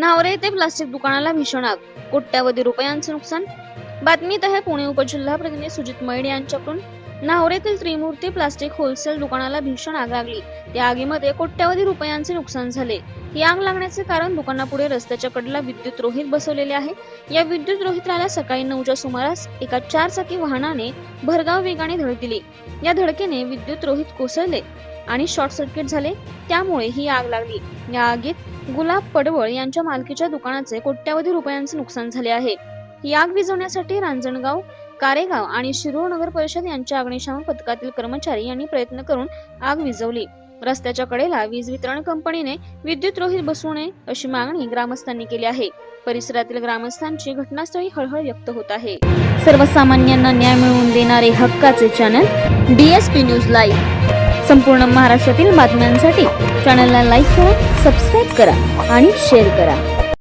नावरे येथे प्लास्टिक दुकानाला भीषण आग कोट्यावधी रुपयांचे नुकसान बातमीत आहे. पुणे उपजिल्हा प्रतिनिधी सुजित मैड यांच्याकडून. नाहोरेतील त्रिमूर्ती प्लास्टिक होलसेल दुकानाला भीषण आग लागली. त्या आगीमध्ये कोट्यावधी रुपयांचे नुकसान झाले. ही आग लागण्याचे कारण दुकानापुढे रस्त्याच्या कडेला विद्युत रोहित बसवलेले आहे. या विद्युत रोहित्राला सकाळी नऊच्या सुमारास एका चार चाकी वाहनाने भरगाव वेगाने धडक दिली. या धडकेने विद्युत रोहित कोसळले आणि शॉर्ट सर्किट झाले. त्यामुळे ही आग लागली. या आगीत गुलाब पडवळ यांच्या मालकीच्या दुकानाचे कोट्यावधी रुपयांचे नुकसान झाले आहे. ही आग विझवण्यासाठी रांजणगाव कारेगाव आणि शिरोळ नगर परिषद यांच्या अग्निशामक पथकातील कर्मचारी यांनी प्रयत्न करून आग विझवली. रस्त्याच्या कडेला वीज वितरण कंपनीने विद्युत रोहित बसवू नये अशी मागणी ग्रामस्थांनी केली आहे. परिसरातील ग्रामस्थांची घटनास्थळी हळहळ व्यक्त होत आहे. सर्वसामान्यांना न्याय मिळवून देणारे हक्काचे चॅनल डीएसपी न्यूज लाईव्ह संपूर्ण महाराष्ट्रातील बातम्यांसाठी चॅनलला लाईक करा सबस्क्राईब करा आणि शेअर करा.